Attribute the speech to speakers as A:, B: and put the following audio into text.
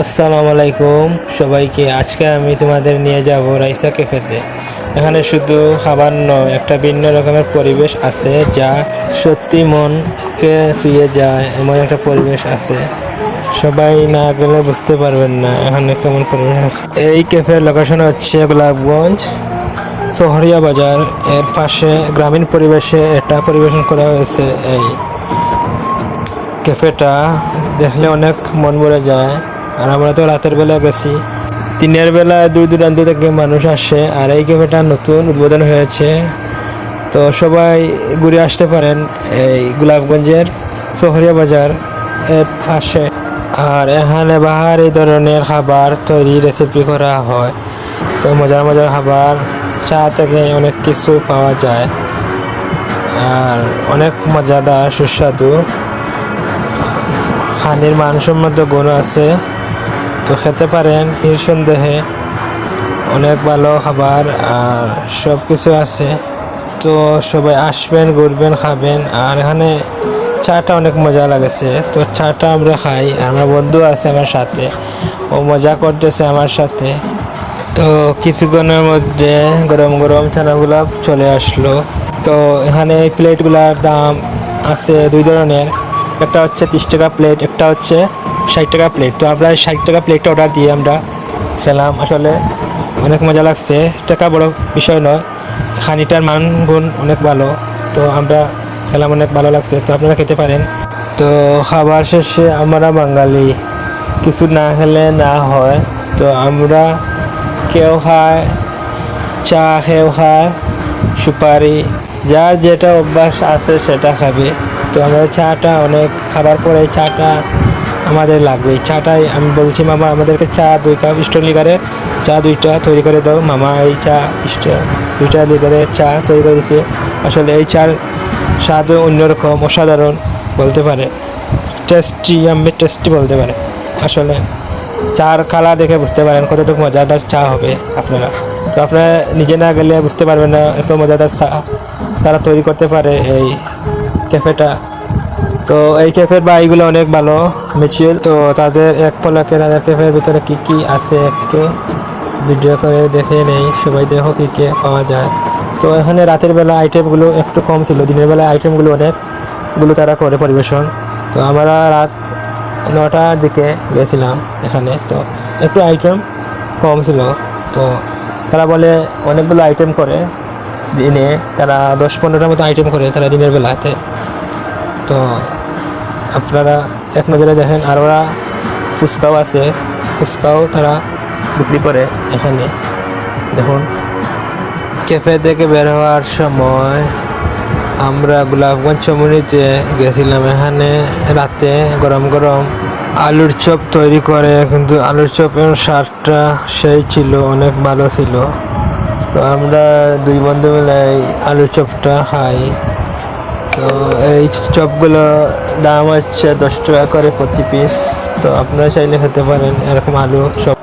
A: আসসালামু আলাইকুম সবাইকে আজকে আমি তোমাদের নিয়ে যাব রাইসা ক্যাফেতে। এখানে শুধু খাবার নয়, একটা ভিন্ন রকমের পরিবেশ আছে যা সত্যি মনকে ছুঁয়ে যায়, এমন একটা পরিবেশ আছে। সবাই না গেলে বুঝতে পারবেন না এখানে কেমন পরিবেশ আছে। এই ক্যাফের লোকেশন হচ্ছে গোলাপগঞ্জ। শহরিয়া বাজার, এর পাশে গ্রামীণ পরিবেশে এটা পরিবেশন করা হয়েছে। এই ক্যাফেটা দেখলে অনেক মন ভরে যায়। আর আমরা তো রাতের বেলা গেছি দিনের বেলা দূর দূরান্ত থেকে মানুষ আসে আর এই ক্যাফেটা নতুন উদ্বোধন হয়েছে। তো সবাই ঘুরে আসতে পারেন এই গোলাপগঞ্জের শহরিয়া বাজার এর পাশে। আর এখানে বাহার এই ধরনের খাবার তৈরি রেসিপি করা হয়। তো মজার মজার খাবার চা থেকে অনেক কিছু পাওয়া যায়। আর অনেক মজাদার সুস্বাদু। খানির মানসম্মত গুণ আছে। তো খেতে পারেন নিঃসন্দেহে অনেক ভালো খাবার আর সব কিছু আছে। তো সবাই আসবেন, ঘুরবেন, খাবেন। আর এখানে চাটা অনেক মজা লাগেছে। তো চাটা আমরা খাই, আমার বন্ধু আছে আমার সাথে। ও মজা করতেছে আমার সাথে। তো কিছুক্ষণের মধ্যে গরম গরম ছানাগুলা চলে আসলো। তো এখানে প্লেটগুলার দাম আছে দুই ধরনের। একটা হচ্ছে তিরিশ টাকা প্লেট, একটা হচ্ছে ষাট টাকা প্লেট তো আমরা ষাট টাকা প্লেটটা অর্ডার দিয়ে আমরা খেলাম। আসলে অনেক মজা লাগছে। টাকা বড় বিষয় নয়। খানিটার মান গুণ অনেক ভালো। তো আমরা খেলাম, অনেক ভালো লাগছে। তো আপনারা খেতে পারেন। তো খাবার শেষে আমরা বাঙালি। কিছু না খেলে না হয়। তো আমরা কেউ খায়, চা খেয়েও খায়, সুপারি। যার যেটা অভ্যাস আছে সেটা খাবে। তো আমরা চাটা অনেক খাবার পরে চাটা আমাদের লাগবে। চাটাই আমি বলছি, মামা, আমাদেরকে চা দুই কাপ স্টোন লিগারে চা দুইটা তৈরি করে দাও। মামা, এই চা দুইটা লিগারে চা তৈরি করে আসলে এই চার স্বাদও অন্যরকম, অসাধারণ বলতে পারে। টেস্টি, আমি টেস্টি বলতে পারে। আসলে চার কালার দেখে বুঝতে পারেন কতটুকু মজাদার চা হবে আপনারা। তো আপনারা নিজে না গেলে বুঝতে পারবেন না এত মজাদার চা তারা তৈরি করতে পারে এই ক্যাফেটা। তো এই ক্যাফের বাইগুলো অনেক ভালো মিছিল তো তাদের এক পলকে তাদের ক্যাফের ভিতরে কি কি আছে একটু ভিডিও করে দেখে নেই। সবাই দেখো কী কী পাওয়া যায়। তো এখানে রাতের বেলা আইটেমগুলো একটু কম ছিল। দিনের বেলা আইটেমগুলো অনেকগুলো তারা করে পরিবেশন। তো আমরা রাত নটার দিকে গেছিলাম এখানে। তো একটু আইটেম কম ছিল। তো তারা বলে অনেকগুলো আইটেম করে দিনে। তারা দশ পনেরোটার মতো আইটেম করে তারা দিনের বেলাতে। তো আপনারা এক নজরে দেখেন আর ওরা ফুচকাও আছে। ফুচকাও তারা বিক্রি করে এখানে। দেখুন ক্যাফে থেকে বের হওয়ার সময় আমরা গোলাপগঞ্জ চমুনিতে গেছিলাম। এখানে রাতে গরম গরম আলুর চপ তৈরি করে, কিন্তু আলুর চপের স্বাদটা সেই ছিল, অনেক ভালো ছিল। তো আমরা দুই বন্ধু মিলে আলুর চপটা খাই। তো এই চপগুলো দাম হচ্ছে দশ টাকা করে প্রতি পিস তো আপনারা চাইলে খেতে পারেন, এরকম আলু চপ